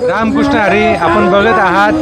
रामकृष्ण हरी आपण बघत आहात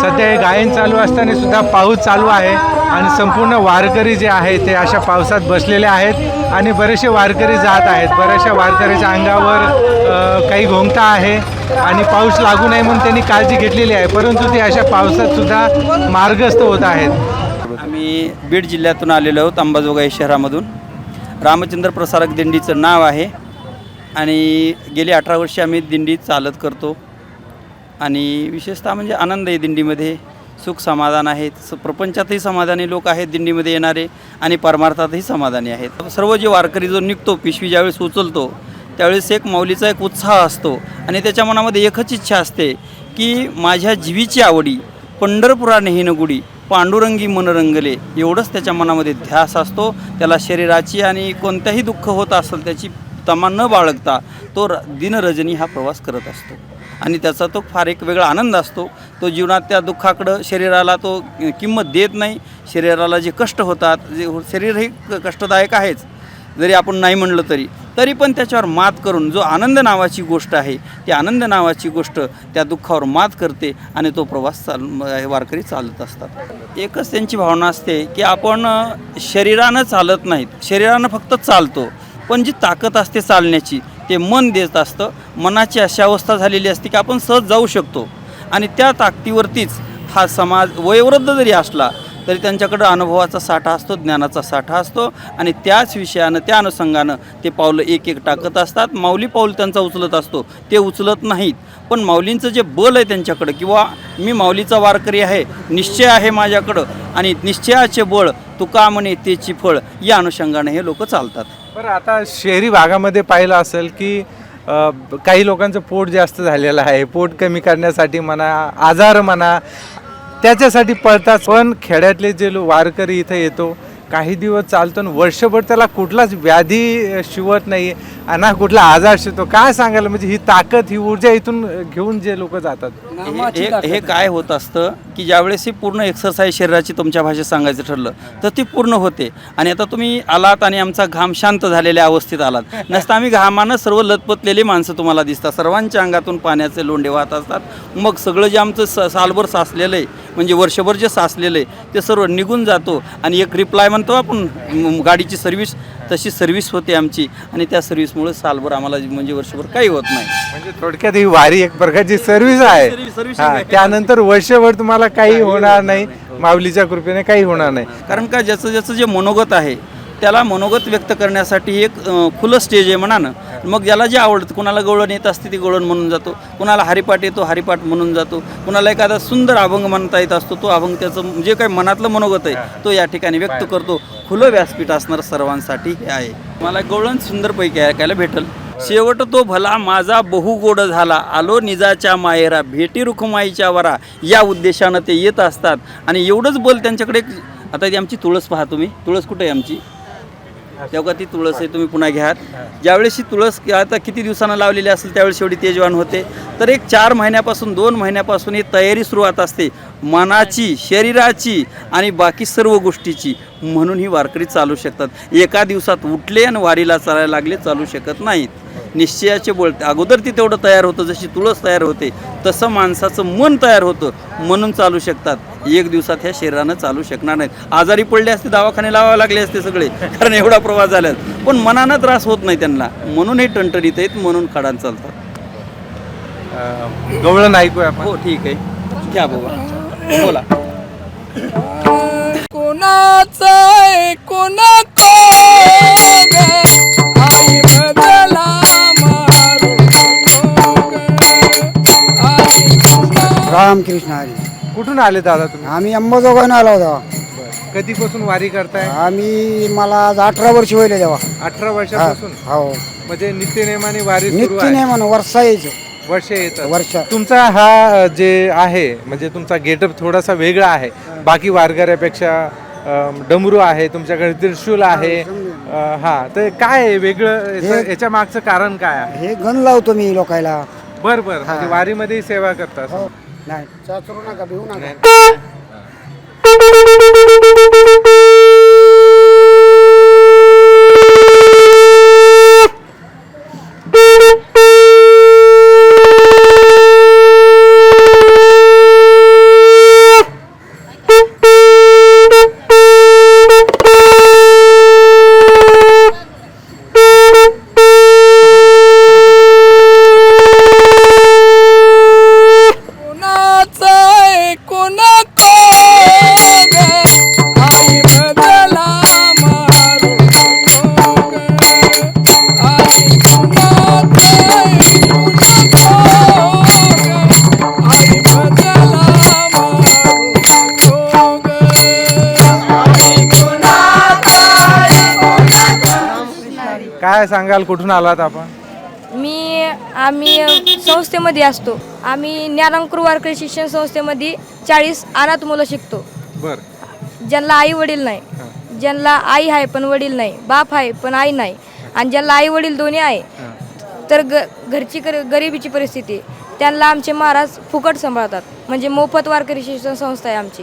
सध्या हे गायन चालू असताना सुद्धा पाऊस चालू आहे आणि संपूर्ण वारकरी जे आहे ते अशा पावसात बसलेले आहेत आणि बरेचसे वारकरी जात आहेत. बऱ्याचशा वारकरीच्या अंगावर काही घोंगटा आहे आणि पाऊस लागू नये म्हणून त्यांनी काळजी घेतलेली आहे. परंतु ते अशा पावसात सुद्धा मार्गस्थ होत आहेत. आम्ही बीड जिल्ह्यातून आलेलो आहोत अंबाजोगाई शहरामधून. रामचंद्र प्रसारक दिंडीचं नाव आहे आणि गेली अठरा वर्षे आम्ही दिंडी चालत करतो. आणि विशेषतः म्हणजे आनंद आहे दिंडीमध्ये. सुख समाधान आहेत. स- प्रपंचातही समाधानी लोक आहेत दिंडीमध्ये येणारे आणि परमार्थातही समाधानी आहेत. सर्व जे वारकरी जो निघतो पिशवी ज्यावेळेस उचलतो त्यावेळेस एक माऊलीचा एक उत्साह असतो आणि त्याच्या मनामध्ये एकच इच्छा असते की माझ्या जीवीची आवडी पंढरपुरा नेहिनगुडी पांडुरंगी मन रंगले एवढंच त्याच्या मनामध्ये ध्यास असतो. त्याला शरीराची आणि कोणत्याही दुःख होत असेल त्याची तमा न बाळगता तो र दिनरजनी हा प्रवास करत असतो. आणि त्याचा तो फार एक वेगळा आनंद असतो. तो जीवनात त्या दुःखाकडं शरीराला तो किंमत देत नाही. शरीराला जे कष्ट होतात जे शरीर हे क- कष्टदायक आहेच. जरी आपण नाही म्हणलं तरी. तरी पण त्याच्यावर मात करून जो आनंद नावाची गोष्ट आहे ती आनंद नावाची गोष्ट त्या दुःखावर मात करते आणि तो प्रवास चाल वारकरी चालत असतात. एकच त्यांची भावना असते की आपण शरीरानं चालत नाहीत. शरीरानं फक्त चालतो. पण जी ताकद असते चालण्याची ते मन देत असतं मनाची अशी अवस्था झालेली असते की आपण सहज जाऊ शकतो. आणि त्या ताकदीवरतीच हा समाज वयोवृद्ध जरी असला तरी त्यांच्याकडं अनुभवाचा साठा असतो ज्ञानाचा साठा असतो. आणि त्याच विषयानं त्या अनुषंगानं ते पावलं एक एक टाकत असतात. माऊली पाऊल त्यांचा उचलत असतो ते उचलत नाहीत. पण माऊलींचं जे बल आहे त्यांच्याकडं किंवा मी माऊलीचा वारकरी आहे निश्चय आहे माझ्याकडं आणि निश्चयाचे बळ तुका म्हणे तेची फळ या अनुषंगाने हे लोक चालतात. बरं आता शहरी भागामध्ये पाहिलं असेल की अ, काही लोकांचं पोट जास्त झालेलं आहे. पोट कमी करण्यासाठी म्हणा आजार म्हणा त्याच्यासाठी पळतात. पण खेड्यातले जे लो वारकरी इथं येतो काही दिवस चालतो आणि वर्षभर त्याला कुठलाच व्याधी अ, शिवत नाही. आणि ना कुठला आजार शिवतो. काय सांगायला? म्हणजे ही ताकद ही ऊर्जा इथून अ, घेऊन जे लोक जातात. हे हे- हे काय होत असतं? की ज्यावेळेस ही पूर्ण एक्सरसाइज शरीराची तुमच्या भाषेत सांगायचं ठरलं तर ती पूर्ण होते. आणि आता तुम्ही आलात आणि आमचा घाम शांत झालेल्या अवस्थेत आलात. नसता आम्ही घामानं सर्व लतपतलेली माणसं तुम्हाला दिसतात. सर्वांच्या अंगातून पाण्याचे लोंढे वाहत असतात. मग सगळं जे आमचं स सालभर साचलेलं आहे म्हणजे वर्षभर जे साचलेलं आहे ते सर्व निघून जातो. आणि एक रिप्लाय म्हणतो आपण गाडीची सर्व्हिस तशी सर्व्हिस होते आमची. आणि त्या सर्व्हिसमुळे सालभर आम्हाला म्हणजे वर्षभर काही होत नाही. म्हणजे थोडक्यात ही वारी एक प्रकारची सर्व्हिस आहे. त्यानंतर वर्षभर तुम्हाला काही होणार नाही. माऊलीच्या कृपेने काही होणार नाही. कारण का ज्याचं ज्याचं जे मनोगत आहे त्याला मनोगत व्यक्त करण्यासाठी एक खुलं स्टेज आहे म्हणा ना. मग ज्याला जे आवडतं कुणाला गवळण येत असते ती गवळण म्हणून जातो. कुणाला हरिपाठ येतो हरिपाठ म्हणून जातो. कुणाला एखादा सुंदर अभंग म्हणता येत असतो तो अभंग त्याचं जे काही मनातलं मनोगत आहे तो या ठिकाणी व्यक्त करतो. खुलं व्यासपीठ असणार सर्वांसाठी हे आहे. मला गवळण सुंदरपैकी ऐकायला भेटल. शेवट तो भला माझा बहु गोड झाला. आलो निजाच्या मायेरा भेटी रुखमाईच्या वरा. या उद्देशानं ते येत असतात. आणि एवढंच बोल त्यांच्याकडे. एक- आता ती आमची तुळस पहा तुम्ही. तुळस कुठे आहे आमची? तेव्हा ती तुळस आहे तुम्ही पुन्हा घ्या. ज्यावेळेस ही तुळस आता किती दिवसानं लावलेली असेल त्यावेळेस एवढी तेजवान होते. तर एक चार महिन्यापासून दोन महिन्यापासून ही तयारी सुरुवात असते. मनाची शरीराची आणि बाकी सर्व गोष्टीची. म्हणून ही वारकरी चालू शकतात. एका दिवसात उठले आणि वारीला चालायला लागले चालू शकत नाहीत. निश्चयाचे बोल अगोदर ती तेवढं तयार होतं जशी तुळस तयार होते तसं माणसाचं मन तयार होतं. म्हणून चालू शकतात. एक दिवसात ह्या शरीरानं चालू शकणार नाहीत. आजारी पडले असते दवाखाने लावावे लागले असते सगळे. कारण एवढा प्रवास झाला. पण मनानं त्रास होत नाही त्यांना. म्हणून हे टणटणीत आहेत म्हणून खडान चालतात. अं, गवळण ऐकूया हो ठीक आहे. घ्या बाबा. बोला. कोणाचा कोणाको आई बदला मारू आई रामकृष्ण हरी. कुठून आले दादा तुम्ही? आम्ही अंबाजोगाईनं आलो होतो. कधीपासून वारी करताय? आम्ही मला आज अठरा वर्ष होईल तेव्हा. अठरा हा, वर्षापासून? हो म्हणजे नित्यनेमाने वारी सुरू नित्य आहे. नाही म्हणून वर्षा यायचं वर्ष येतात. वर्ष. तुमचा हा जे आहे म्हणजे तुमचा गेटअप थोडासा वेगळा आहे. बाकी वारकऱ्यापेक्षा डमरू आहे तुमच्याकडे त्रिशूल आहे. हा तर काय आहे वेगळं? याचं- याच्या मागचं कारण काय आहे? हे गण लावतो मी लोकायला. बर बर. म्हणजे वारीमध्ये सेवा करतात हो. नाही. चाचरू नका भिवू नका. काय सांगाल? कुठून आलात आपण? मी आम्ही संस्थेमध्ये असतो. आम्ही ज्ञानांकुर वारकरी शिक्षण संस्थेमध्ये चाळीस अनाथ मुलं शिकतो. बर. ज्यांना आई वडील नाही ज्यांना आई आहे पण वडील नाही बाप आहे पण आई नाही आणि ज्यांना आई वडील दोन्ही आहे तर ग घरची कर गरिबीची परिस्थिती त्यांना आमचे महाराज फुकट सांभाळतात. म्हणजे मोफत वारकरी शिक्षण संस्था आहे आमची.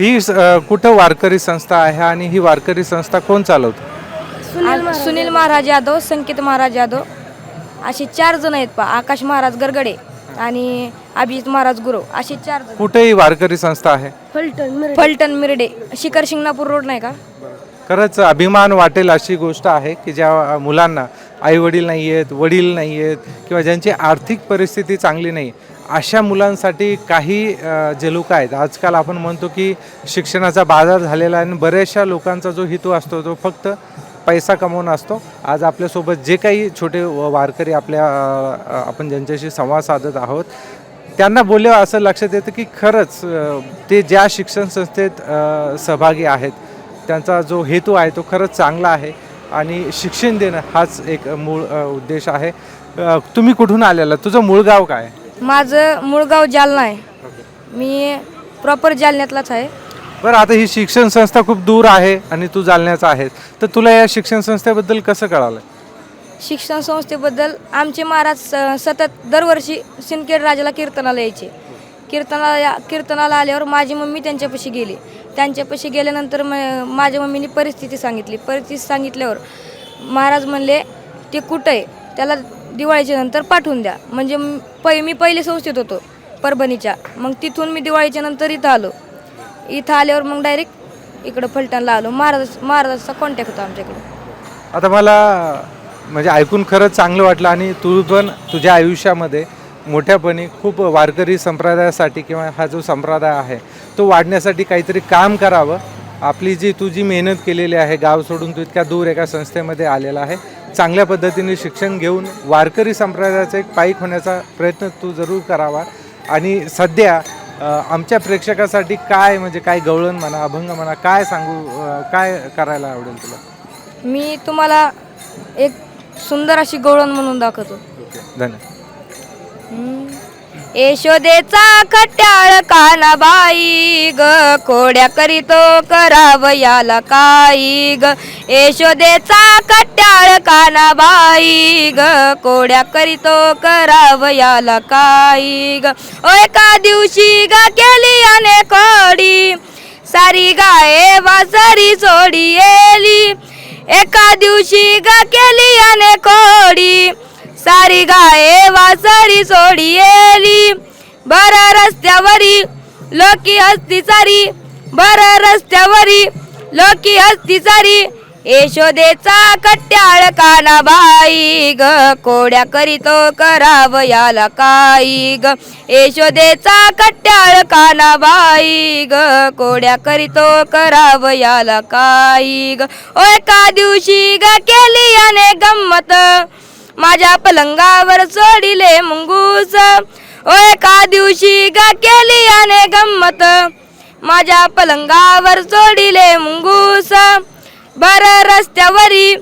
ही अ, कुठं वारकरी संस्था आहे आणि ही वारकरी संस्था कोण चालवतो? आ- सुनील महाराज यादव संकेत महाराज यादव. असे चार जण आहेत पा आकाश महाराज गरगडे आणि अभिजित महाराज गुरव. असे चार जण. कुठे ही वारकरी संस्था आहे? फलटण मिरडे. शिखर शिंगणापूर रोड नाही का? खरंच अभिमान वाटेल अशी गोष्ट आहे की ज्या मुलांना आई वडील नाही आहेत वडील नाही आहेत किंवा ज्यांची आर्थिक परिस्थिती चांगली नाही अशा मुलांसाठी काही जे लोक आहेत आजकाल आपण म्हणतो की शिक्षणाचा बाजार झालेला आहे आणि बऱ्याचशा लोकांचा जो हेतू असतो तो फक्त पैसा कमवणं असतो. आज आपल्यासोबत जे काही छोटे वारकरी आपल्या आपण ज्यांच्याशी संवाद साधत आहोत त्यांना बोलल्यावर असं लक्षात येतं की खरंच ते ज्या शिक्षण संस्थेत सहभागी आहेत त्यांचा जो हेतू आहे तो खरंच चांगला आहे आणि शिक्षण देणं हाच एक मूळ उद्देश आहे. तुम्ही कुठून आलेला? तुझं मूळ गाव काय? माझं मूळ गाव जालना आहे. मी प्रॉपर जालन्यातलाच आहे. बरं आता ही शिक्षण संस्था खूप दूर आहे आणि तू जालन्याचा आहेस. तर तुला या शिक्षण संस्थेबद्दल कसं कळालं? शिक्षण संस्थेबद्दल आमचे महाराज स- सतत दरवर्षी सिंदखेड राजाला कीर्तनाला यायचे. कीर्तनाला कीर्तनाला आल्यावर माझी मम्मी त्यांच्यापाशी गेली. त्यांच्यापाशी गेल्यानंतर म माझ्या मम्मीने परिस्थिती सांगितली. परिस्थिती सांगितल्यावर महाराज म्हणले ते कुठं आहे? त्याला दिवाळीच्या नंतर पाठवून द्या. म्हणजे म- पै मी पहिले संस्थेत होतो परभणीच्या. मग तिथून मी दिवाळीच्या नंतर इथं आलो. इथं आल्यावर मग डायरेक्ट इकडं फलटणला आलो. महाराज महाराजाचा कॉन्टॅक्ट होता आमच्याकडे. आता मला म्हणजे ऐकून खरंच चांगलं वाटलं आणि तू पण तुझ्या आयुष्यामध्ये मोठ्यापणी खूप वारकरी संप्रदायासाठी किंवा हा जो संप्रदाय आहे तो वाढण्यासाठी काहीतरी काम करावं. आपली जी तुझी मेहनत केलेली आहे गाव सोडून तू इतक्या दूर एका संस्थेमध्ये आलेला आहे चांगल्या पद्धतीने शिक्षण घेऊन वारकरी संप्रदायाचा एक पाईक होण्याचा प्रयत्न तू जरूर करावा. आणि सध्या आमच्या प्रेक्षकासाठी काय म्हणजे काय गवळण म्हणा अभंग म्हणा काय सांगू अ, काय करायला आवडेल तुला? मी तुम्हाला एक सुंदर अशी गवळण म्हणून दाखवतो. धन्यवाद. यशोदेचा खट्याळ कानाबाई ग. खोड्या करीतो करावयाला काही ग. यशोदेचा खट्याळ कानाबाई ग. कोड्या करीतो करावयाला काई ग. ओ एका दिवशी ग केली अने कोडी सारी गाये वासरी सोडी येली. एका दिवशी ग केली अने कोडी सारी गाये वासरी सोडी येली. बर रस्त्यावरी लोकी हस्ती सारी. बर रस्त्यावरी लोकी हस्ती सारी. यशोदेचा कट्याळ कानाबाई ग कोड्या करीतो करावयाला काई ग. यशोदेचा कट्याळ कानाबाई ग कोड्या करीतो करावयाला काई ग. ओ एका दिवशी ग केली अने गंमत. माझ्या पलंगावर सोडिले मुंगूस. ओ एका दिवशी ग केली याने गंमत. माझ्या पलंगावर सोडिले मुंगूस. बर रस्त्यावरी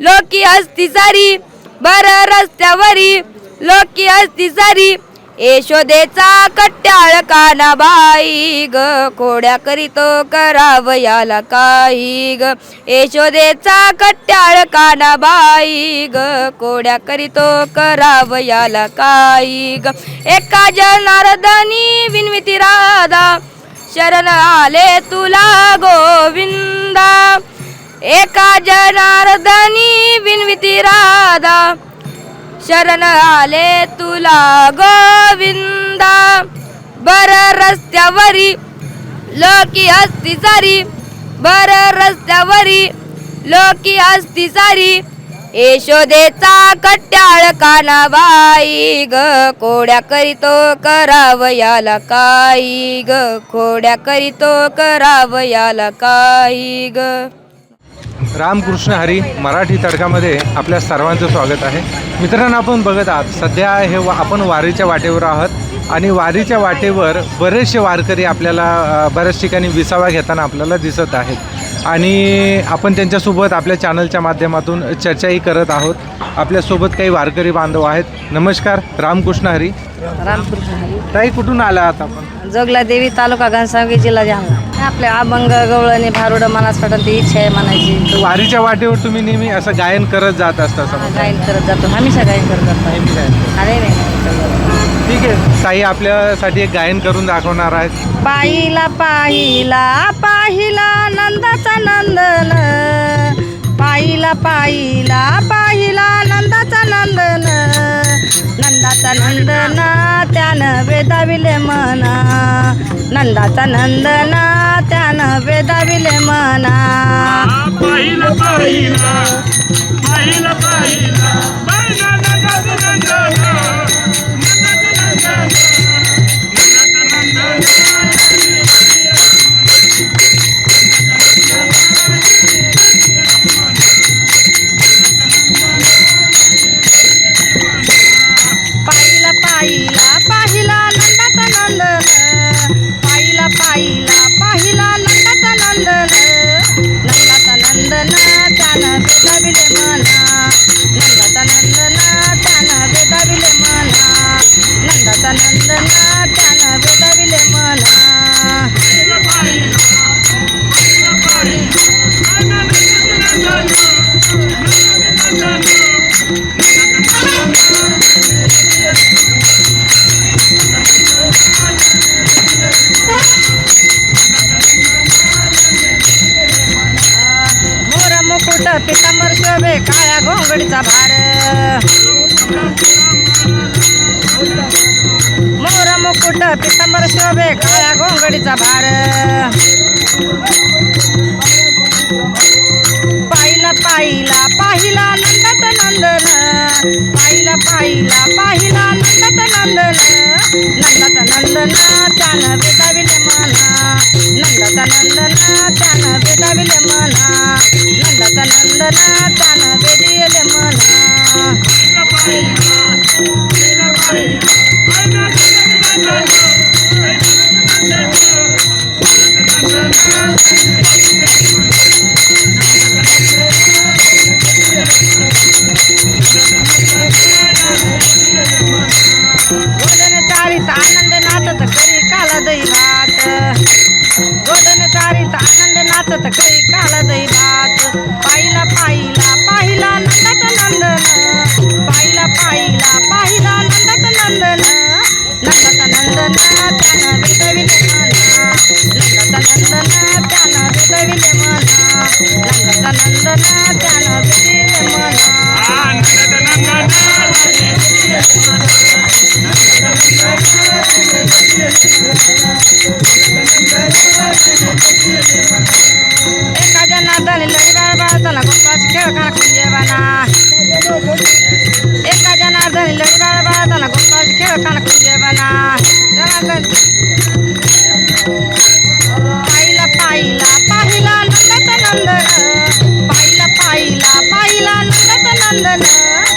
लोकी असती सारी. बर रस्त्यावरी लोकी असती सारी. यशोदेचा कट्याळ कानाबाई ग. कोड्या करीतो करावयाला काही ग. यशोदेचा कट्याळ कानाबाई ग. कोड्या करीतो करावयाला काही ग. एका जनार्दनी विनविती राधा शरण आले तुला गोविंदा. एका जनार्दनी विनविती राधा शरण आले तुला गोविंदा. बर रस्त्यावरी लोकी हस्ती सारी. बर रस्त्यावरी लोकी हस्ती सारी. यशोदेचा कट्याळ कानाबाई ग कोड्या करीतो करावयाला काही ग कोड्या करीतो करावयाला काही ग. रामकृष्ण हरी मराठी तडकामध्ये आपल्या सर्वांचं स्वागत आहे. मित्रांनो आपण बघत आहात सध्या हे वा आपण वारीच्या वाटेवर आहात आणि वारीच्या वाटेवर बरेचसे वारकरी आपल्याला बऱ्याच ठिकाणी विसावा घेताना आपल्याला दिसत आहेत. आणि आपण त्यांच्यासोबत आपल्या चॅनलच्या माध्यमातून चर्चाही करत आहोत. आपल्यासोबत काही वारकरी बांधव आहेत. नमस्कार रामकृष्ण हरी. रामकृष्ण हरी. ताई कुठून आला आहात आपण? जोगला देवी तालुका घनसावंगी जिल्हा जालना. आपल्या अभंग गवळणी भारुड मनास पटन ती इच्छा आहे म्हणायची वारीच्या वाटेवर तुम्ही नेहमी असं गायन करत जात असता समज. गायन करत जातो. हमेशा गायन करत जातो नेहमी ठीक आहे. ताई आपल्यासाठी एक गायन करून दाखवणार आहेत. पाहिला पाहिला पाहिला नंदाचा नंदन. पाहिला पाहिला पाहिला नंदाचा नंदन. नंदाचा नंदन त्यानं वेदाविले मना. नंदाचा नंदन त्यानं वेदाविले मना. पाहिलं पाहिलं. पाहिलं पाहिलं. त्यानं वेदाविले म्हणा नंदाचा नंदन त्यानं वेदाविले म्हणा नंदाचा नंदन त्यानं वेदाविले म्हणा मुकुट पितांबर शोभे काळ्या घोंगडीचा भार. मोर मुकुट पितांबर शोभे काळ्या घोंगडीचा भार. पाहिला पाहिला पाहिला नंदत नंदन. पाहिला पाहिला पाहिला नंदत नंदन. नंदत नंदन त्यानं वेदाविले म्हणा नंदत नंदन त्यानं वेदाविले म्हणा नंदत नंदन त्यानं वेदिले म्हणा नाचत करी काला दही भात. गोदन चारीत आनंद नाचत करी काला दही भात. पाहिला पाहिला पाहिला नंदाचं नंदन. पाहिला पाहिला पाहिला नंदाचं नंदन. नंदाचं नंदन त्यानं वेदविले म्हणा नंदाचं नंदन त्यानं वेदविले म्हणा नंदाचं नंदन त्यानं वेदिले म्हणा एका जनार्दन लई बाळ बाळताना गोपास खेळ खा कुंजेवाना एका जनार्दन लई बाळ बाळताना गोपास खेळ खा कुंजेवाना जनार्दन पाहिला पाहिला पाहिला नंदाचं नंदन पाहिला पाहिला पाहिला नंदाचं नंदन नंदाचं